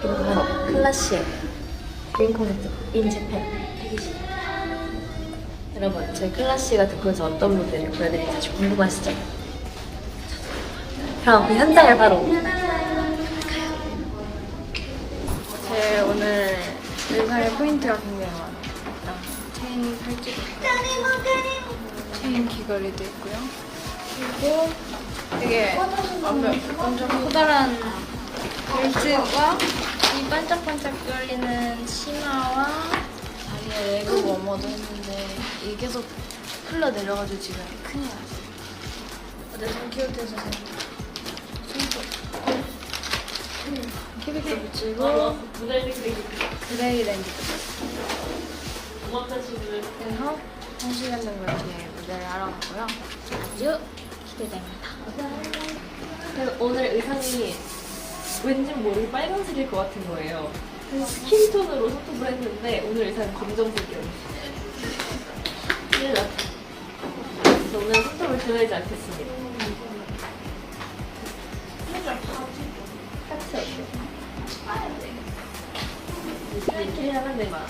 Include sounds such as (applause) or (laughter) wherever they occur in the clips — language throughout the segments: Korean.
클라시에 드림 콘서트 인 재팬 대기실 여러분 저희 클라시가 듣고서 어떤 무대를 보여드릴지 궁금하시죠? 그럼 그 현장을 바로 제 오늘 의상의 포인트가 궁금해요. 일단 체인 팔찌도 체인 귀걸이도 있고요. 그리고 되게 완전 커다란 벨트가 이 반짝반짝 뚫리는 치마와 다리에 레그 워머도 했는데 이게 계속 흘러내려가지고 지금 큰일 났어요. 어제 돈키호테에서 산 손톱 키비도 붙이고. 드레이랜드 그래서 한 시간 정도 이렇게 무대를 하러 가고요. 아주 기대됩니다. 그래서 오늘 의상이 왠지 모르게 빨간색일 것 같은 거예요. 스킨톤으로 선택을 했는데 오늘 의상은 검정색이었어요. 큰일 났다. 오늘 선택을 드리지 않겠습니다. 이렇게 하면 돼, 막.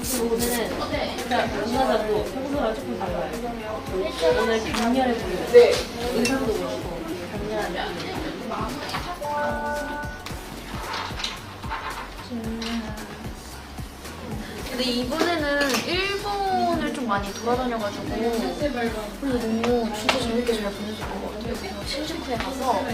그리고 오늘은 진짜 만나자고 평소랑 조금 달라요. 오늘 강렬해 보여요. 의상도 그렇고 강렬한 느낌. 근데 이번에는 일본을 좀 많이 돌아다녀가지고 그리고 너무 진짜 재밌게 잘 보내줄 것 같아요. 신주쿠에 가서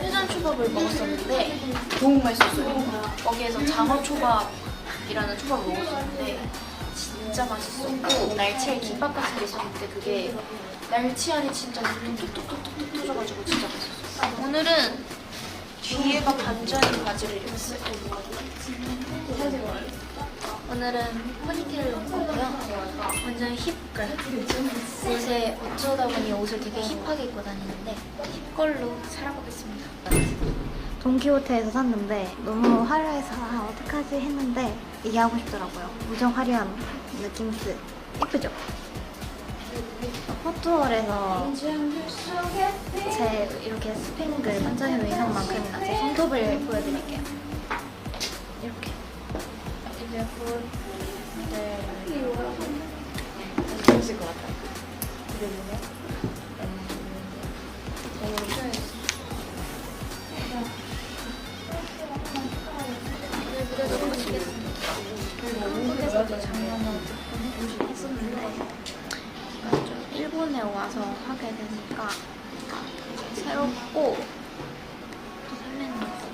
회전 초밥을 먹었었는데 너무 맛있었어요. 거기에서 장어 초밥이라는 초밥을 먹었었는데 진짜 맛있었고 날치알 김밥 같은 게 있었는데 그게 날치 알이 진짜 톡톡톡톡톡 터져가지고 진짜 맛있었어요. 오늘은 뒤에가 반전인 바지를 입었어요. 오늘은 포니테일을 넣은 거고요. 완전 힙걸. 요새 어쩌다 보니 옷을 되게 힙하게 입고 다니는데 힙걸로 살아보겠습니다. 돈키호테에서 샀는데 너무 화려해서 아, 어떡하지 했는데 이게 하고 싶더라고요. 무정 화려한 느낌스. 예쁘죠? 포토월에서 제 이렇게 스팽글 반짝이는 의상만큼이나 제 손톱을 보여드릴게요. 곧 네. 재밌을 것 같아요. 좀 일본에 와서 하게 되니까 새롭고 또 설레는 것 같아요.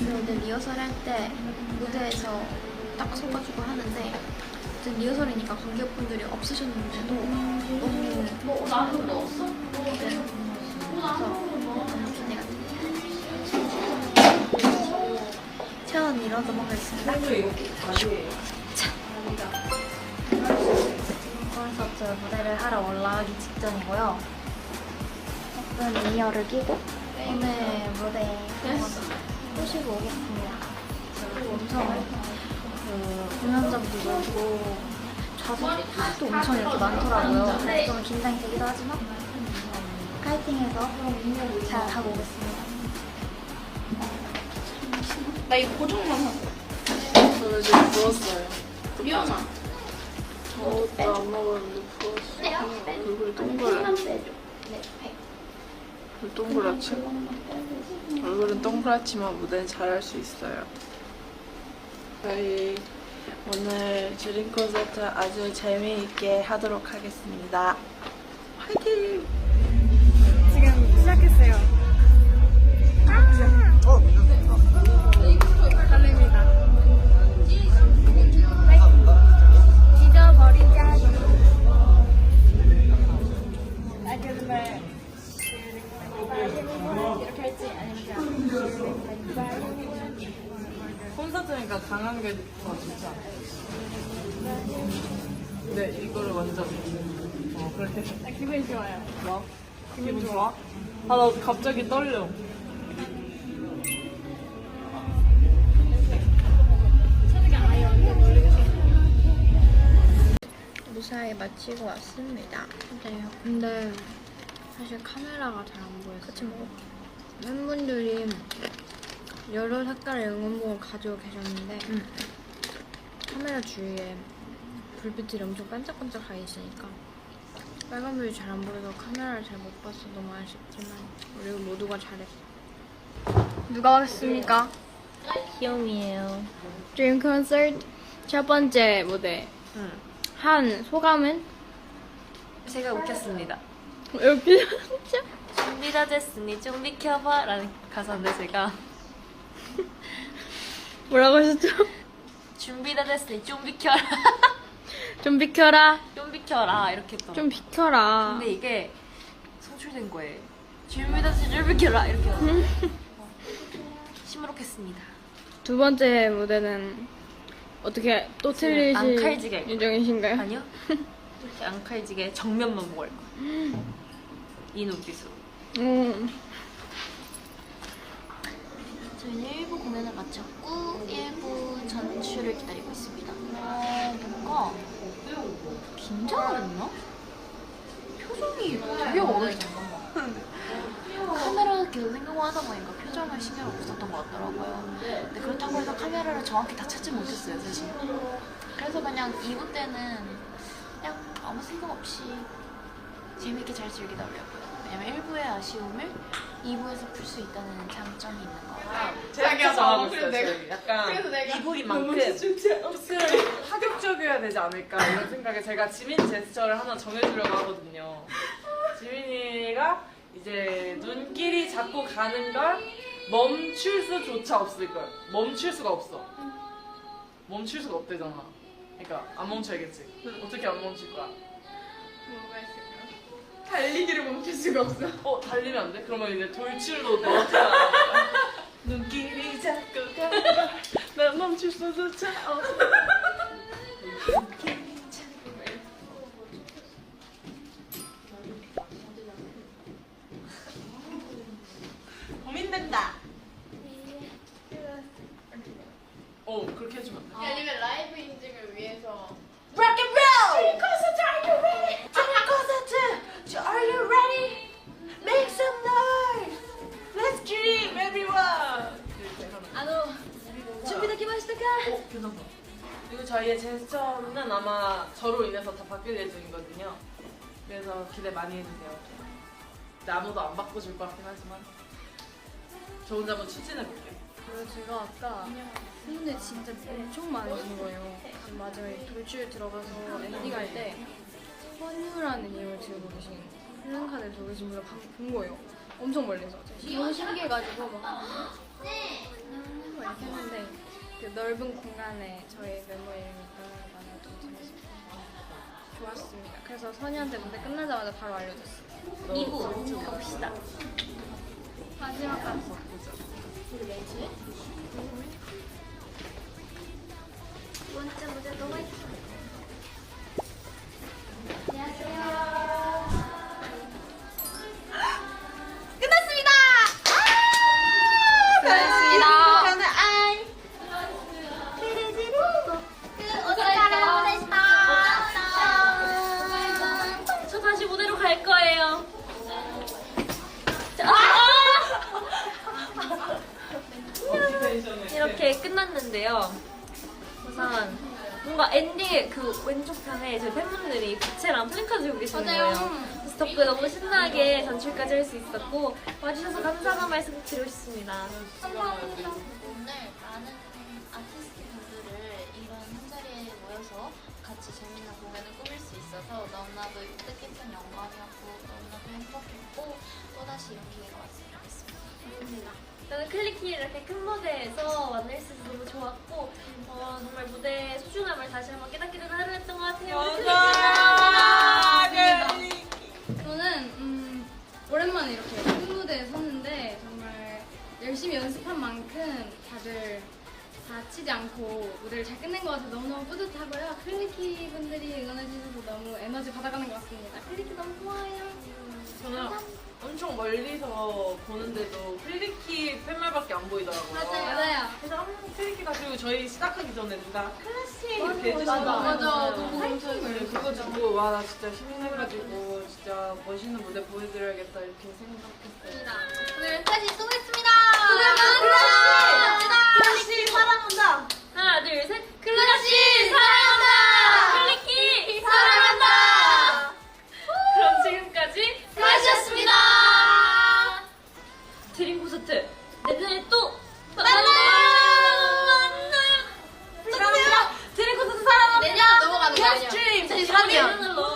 오늘 리허설 할 때 무대에서 딱 서가지고 하는데 어쨌든 리허설이니까 관객분들이 없으셨는데도 너무 뭐 나도 넣었어? 체온 일어서 먹겠습니다. 콘서트 무대를 하러 올라가기 직전이고요. 예쁜 이어를 끼고 오늘 무대에 한번 꼬시고 오겠습니다. 엄청 그 공연장도 넓고 좌석도 엄청 이렇게 많더라고요. 그래서 좀 긴장이 되기도 하지만 파이팅해서 잘 가고 오겠습니다. 나 이거 고정만 하고. 저는 지금 부었어요. 미안아. 저것도 안 먹었는데 부었어. 얼굴 동그랗. 얼굴 동그랗지? 얼굴은 동그랗지만 무대는 잘할 수 있어요. 저희 오늘 드림 콘서트 아주 재미있게 하도록 하겠습니다. 화이팅! 강한 게더 않아? 네, 이거를 완전. 어, 그렇게. 기분이 좋아요. 뭐? 기분 좋아? 아, 나 갑자기 떨려. 무사히 마치고 왔습니다. 네, 근데 사실 카메라가 잘 안 보여서. 그치 뭐. 팬분들이 여러 색깔의 응원봉을 가지고 계셨는데 카메라 주위에 불빛들이 엄청 반짝반짝하게 있으니까 빨간 불이 잘 안 보여서 카메라를 잘못 봐서 너무 아쉽지만 우리 모두가 잘했어. 누가 왔습니까? 귀여움이에요. 드림 콘서트 첫 번째 무대 한 소감은? 제가 웃겼습니다. 진짜 준비다 됐으니 좀 비켜봐 라는 가사인데 제가 뭐라고 하셨죠? 준비다 됐으니 좀 비켜라 (laughs) 좀 비켜라 좀 비켜라 이렇게 했던 좀 비켜라 근데 이게 송출된 거예요. 준비다 됐으니 좀 비켜라 이렇게 해서 시무룩했습니다. 두 번째 무대는 어떻게 또 틀리실 앙칼지게. 예정이신가요? 아니요? 이렇게 앙칼지게 정면만 보고 할 거예요. 이 눈빛으로. 음. 저희는 1부 공연을 마쳤고 1부 전출을 기다리고 있습니다. 어, 뭔가 긴장을 했나? 표정이 되게 어려웠어. 카메라 계속 생각만 하다 보니까 표정을 신경을 못 썼던 것 같더라고요. 근데 그렇다고 해서 카메라를 정확히 다 찾지 못했어요, 사실. 그래서 그냥 2부 때는 그냥 아무 생각 없이 재밌게 잘 즐기다 오려고요. 왜냐면 1부의 아쉬움을 2부에서 풀 수 있다는 장점이. 정하고 있어요. 저희. 약간 이불인 너무 만큼 조금 파격적이어야 되지 않을까 이런 생각에 제가 지민 제스처를 하나 정해주려고 하거든요. 지민이가 이제 눈길이 자꾸 가는 걸 멈출 수조차 없을 걸. 멈출 수가 없어. 멈출 수가 없대잖아. 그러니까 안 멈춰야겠지. 어떻게 안 멈출 거야? 뭐가 있을까? 달리기를 멈출 수가 없어. 어 달리면 안 돼? 그러면 이제 돌출로 넣었잖아. 눈길이 자꾸 걸난 (laughs) 멈출 수조차 없어. 준비되기마시다가 어, 괜찮다. 그리고 저희의 제스처는 아마 저로 인해서 다 바뀔 예정이거든요. 그래서 기대 많이 해주세요. 근데 아무도 안 바꿔줄 것 같긴 하지만 저 혼자 한번 추진해볼게요. 그리고 제가 아까 팬분들 진짜 엄청 많으신 거예요. 그 마지막에 돌출 들어가서 엔딩 할때 선유라는 이름을 지르고 계신 플랜카드를 들고 계신 분을 방- 본 거예요. 엄청 멀리서. 너무 신기해가지고 막 음, 막 이렇게 했는데 그 넓은 공간에 저희 멤버 이름이 있다는 좀 재밌었고 좋았습니다. 그래서 선유한테 무대 끝나자마자 바로 알려줬어요. 2부 가봅시다. 마지막까지. 두 번째 무대 너무 예뻐. 이렇게 끝났는데요. 우선 뭔가 엔딩 그 왼쪽 편에 저희 팬분들이 부채랑 플랜카드 들고 계시는 거예요. 그래서 덕분에 너무 신나게 전출까지 할 수 있었고 와주셔서 감사한 말씀 드리고 싶습니다. 감사합니다. 오늘 많은 아티스트 분들을 이런 한 자리에 모여서 같이 재밌는 공연을 꾸밀 수 있어서 너무나도 뜻깊은 영광이었고 너무나도 행복했고 또다시 이런 기회가 왔으면 좋겠습니다. 저는 클리키 이렇게 큰 무대에서 만날 수 있어서 너무 좋았고 어, 정말 무대의 소중함을 다시 한번 깨닫게 되는 하루였던 것 같아요. 우리 클리키 저는 음, 오랜만에 이렇게 큰 무대에 섰는데 정말 열심히 연습한 만큼 다들 다치지 않고 무대를 잘 끝낸 것 같아서 너무너무 뿌듯하고요. 클리키 분들이 응원해주셔서 너무 에너지 받아가는 것 같습니다. 클리키 너무 고마워요. 저는 엄청 멀리서 보는데도 클리키 팻말밖에 안 보이더라고요. 맞아요. 맞아요. 그래서 한번 클리키 가지고 저희 시작하기 전에 누가 클래식 어, 이렇게 해주시는 맞아, 맞아. 너무 네, 그거 듣고 와, 나 진짜 힘내가지고 진짜 멋있는 무대 보여드려야겠다 이렇게 생각했어요. 오늘 여기까지 수고했습니다. 수고하셨습니다. 클래식 사랑한다. 하나, 둘, 셋. 클래식.